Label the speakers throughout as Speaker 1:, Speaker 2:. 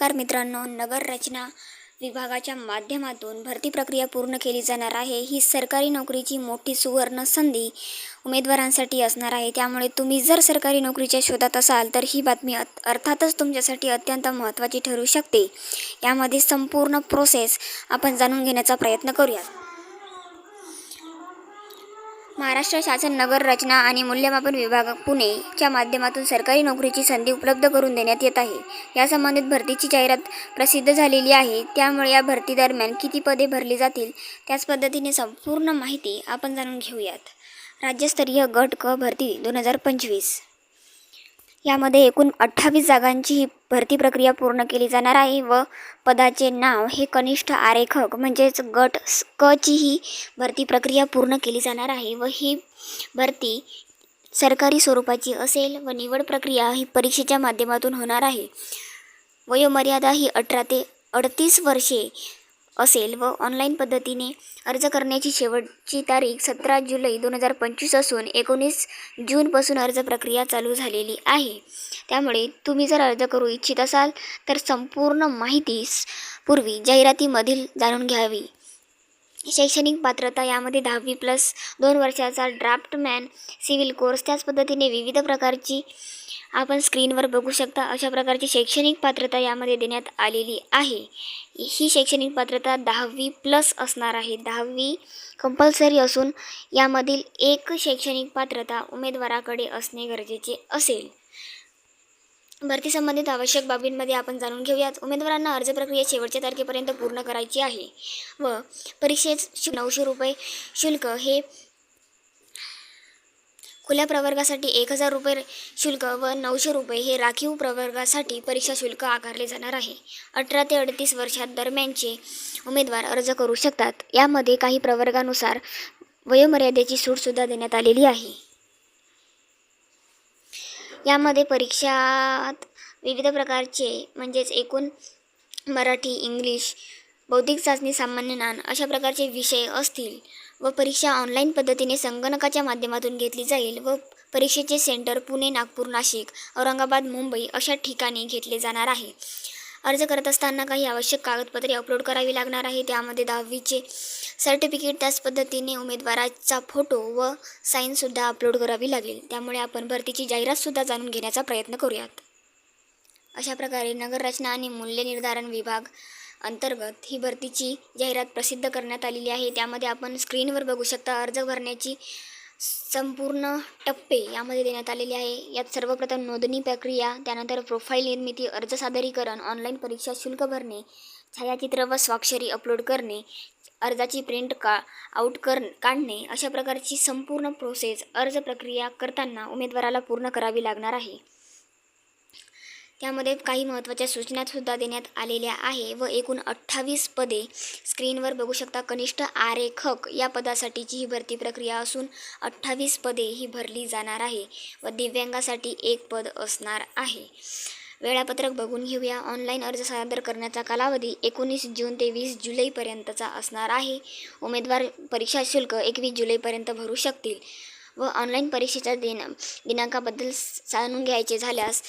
Speaker 1: नमस्कार मित्रांनो नगर रचना विभागाच्या माध्यमातून भरती प्रक्रिया पूर्ण केली जाणार आहे. ही सरकारी नोकरीची मोठी सुवर्ण संधी उमेदवारांसाठी असणार आहे. त्यामुळे तुम्ही जर सरकारी नोकरीच्या शोधात असाल तर ही बातमी अत- अर्थातच तुमच्यासाठी अत्यंत महत्त्वाची ठरू शकते. यामध्ये संपूर्ण प्रोसेस आपण जाणून घेण्याचा प्रयत्न करूया महाराष्ट्र शासन नगर रचना आणि मूल्यमापन विभाग पुणेच्या माध्यमातून सरकारी नोकरीची संधी उपलब्ध करून देण्यात येत आहे. यासंबंधित भरतीची जाहिरात प्रसिद्ध झालेली आहे. त्यामुळे या भरतीदरम्यान किती पदे भरली जातील त्याच पद्धतीने संपूर्ण माहिती आपण जाणून घेऊयात. राज्यस्तरीय गट क भरती दोन हजार पंचवीस. यामध्ये एकूण अठ्ठावीस जागांची ही भरती प्रक्रिया पूर्ण केली जाणार आहे व पदाचे नाव हे कनिष्ठ आरेखक म्हणजेच गट क ची ही भरती प्रक्रिया पूर्ण केली जाणार आहे व ही भरती सरकारी स्वरूपाची असेल व निवड प्रक्रिया ही परीक्षेच्या माध्यमातून होणार आहे. वयोमर्यादा ही अठरा ते अडतीस वर्षे असेल व ऑनलाईन पद्धतीने अर्ज करण्याची शेवटची तारीख सतरा जुलै दोन हजार पंचवीस असून एकोणीस जूनपासून अर्ज प्रक्रिया चालू झालेली आहे. त्यामुळे तुम्ही जर अर्ज करू इच्छित असाल तर संपूर्ण माहिती पूर्वी जाहिरातीमधील जाणून घ्यावी. शैक्षणिक पात्रता यामध्ये दहावी प्लस दोन वर्षाचा ड्राफ्टमॅन सिव्हिल कोर्स त्याच पद्धतीने विविध प्रकारची आपण स्क्रीनवर बघू शकता अशा प्रकारची शैक्षणिक पात्रता यामध्ये देण्यात आलेली आहे. ही शैक्षणिक पात्रता दहावी प्लस असणार आहे. दहावी कंपल्सरी असून यामधील एक शैक्षणिक पात्रता उमेदवाराकडे असणे गरजेचे असेल. भरती संबंधित आवश्यक बाबींमध्ये आपण जाणून घेऊयात. उमेदवारांना अर्ज प्रक्रिया शेवटच्या तारखेपर्यंत पूर्ण करायची आहे व परीक्षेत नऊशे रुपये शुल्क हे खुल्या प्रवर्गासाठी एक हजार रुपये शुल्क व नऊशे रुपये हे राखीव प्रवर्गासाठी परीक्षा शुल्क आकारले जाणार आहे. अठरा ते अडतीस वर्षात दरम्यानचे उमेदवार अर्ज करू शकतात. यामध्ये काही प्रवर्गानुसार वयोमर्यादेची सूटसुद्धा देण्यात आलेली आहे. यामध्ये परीक्षात विविध प्रकारचे म्हणजेच एकूण मराठी इंग्लिश बौद्धिक चाचणी सामान्य ज्ञान अशा प्रकारचे विषय असतील. व परीक्षा ऑनलाईन पद्धतीने संगणकाच्या माध्यमातून घेतली जाईल व परीक्षेचे सेंटर पुणे नागपूर नाशिक औरंगाबाद मुंबई अशा ठिकाणी घेतले जाणार आहे. अर्ज करत असताना काही आवश्यक कागदपत्रे अपलोड करावी लागणार आहे. त्यामध्ये दहावीचे सर्टिफिकेट त्याच पद्धतीने उमेदवाराचा फोटो व साईनसुद्धा अपलोड करावी लागेल. त्यामुळे आपण भरतीची जाहिरातसुद्धा जाणून घेण्याचा प्रयत्न करूयात. अशा प्रकारे नगररचना आणि मूल्य निर्धारण विभाग अंतर्गत ही भरतीची जाहिरात प्रसिद्ध करण्यात आलेली आहे. त्यामध्ये आपण स्क्रीनवर बघू शकता अर्ज भरण्याची संपूर्ण टप्पे यामध्ये देण्यात आलेले आहे. यात सर्वप्रथम नोंदणी प्रक्रिया त्यानंतर प्रोफाईल निर्मिती अर्ज सादरीकरण ऑनलाईन परीक्षा शुल्क भरणे छायाचित्र व स्वाक्षरी अपलोड करणे अर्जाची प्रिंट का आउट कर काढणे अशा प्रकारची संपूर्ण प्रोसेस अर्ज प्रक्रिया करताना उमेदवाराला पूर्ण करावी लागणार आहे. त्यामध्ये काही महत्त्वाच्या सूचनासुद्धा देण्यात आलेल्या आहे व एकूण अठ्ठावीस पदे स्क्रीनवर बघू शकता. कनिष्ठ आरेखक या पदासाठीची ही भरती प्रक्रिया असून अठ्ठावीस पदे ही भरली जाणार आहे व दिव्यांगासाठी एक पद असणार आहे. वेळापत्रक बघून घेऊया. ऑनलाईन अर्ज सादर करण्याचा कालावधी एकोणीस जून ते वीस जुलैपर्यंतचा असणार आहे. उमेदवार परीक्षा शुल्क एकवीस जुलैपर्यंत भरू शकतील व ऑनलाईन परीक्षेच्या दिन दिनांकाबद्दल जाणून घ्यायचे झाल्यास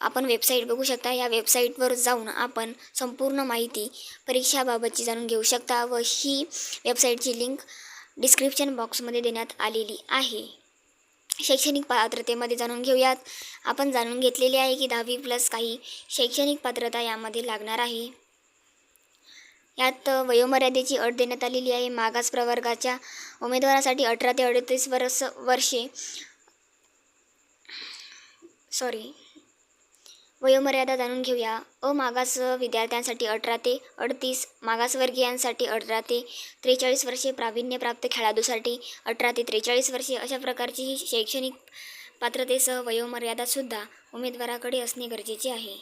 Speaker 1: आपण वेबसाईट बघू शकता. या वेबसाईटवर जाऊन आपण संपूर्ण माहिती परीक्षाबाबतची जाणून घेऊ शकता व ही वेबसाईटची लिंक डिस्क्रिप्शन बॉक्समध्ये देण्यात आलेली आहे. शैक्षणिक पात्रतेमध्ये जाणून घेऊयात. आपण जाणून घेतलेले आहे की दहावी प्लस काही शैक्षणिक पात्रता यामध्ये लागणार आहे. यात वयोमर्यादेची अट देण्यात आलेली आहे. मागास प्रवर्गाच्या उमेदवारासाठी अठरा ते अडतीस वर्ष वर्षे सॉरी वयोमर्यादा जाणून घेऊया. अमागास विद्यार्थ्यांसाठी अठरा ते अडतीस मागासवर्गीयांसाठी अठरा ते त्रेचाळीस वर्षे प्रावीण्यप्राप्त खेळाडूसाठी अठरा ते त्रेचाळीस वर्षे अशा प्रकारची ही शैक्षणिक पात्रतेसह वयोमर्यादासुद्धा उमेदवाराकडे असणे गरजेचे आहे.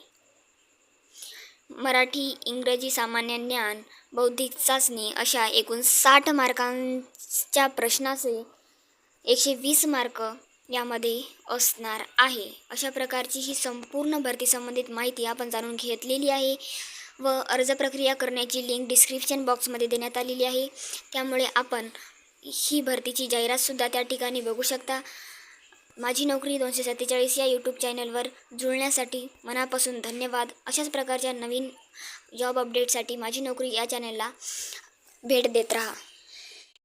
Speaker 1: मराठी इंग्रजी सामान्य ज्ञान बौद्धिक चाचणी अशा एकूण साठ मार्कांच्या प्रश्नाचे एकशे वीस मार्क यामध्ये असणार आहे. अशा प्रकारची ही संपूर्ण भरती संबंधित माहिती आपण जाणून घेतलेली आहे व अर्ज प्रक्रिया करण्याची लिंक डिस्क्रिप्शन बॉक्समध्ये देण्यात आलेली आहे. त्यामुळे आपण ही भरतीची जाहिरातसुद्धा त्या ठिकाणी बघू शकता. माझी नोकरी दोनशे सत्तेचाळीस या यूट्यूब चॅनलवर जुळण्यासाठी मनापासून धन्यवाद. अशाच प्रकारच्या नवीन जॉब अपडेटसाठी माझी नोकरी या चॅनलला भेट देत राहा.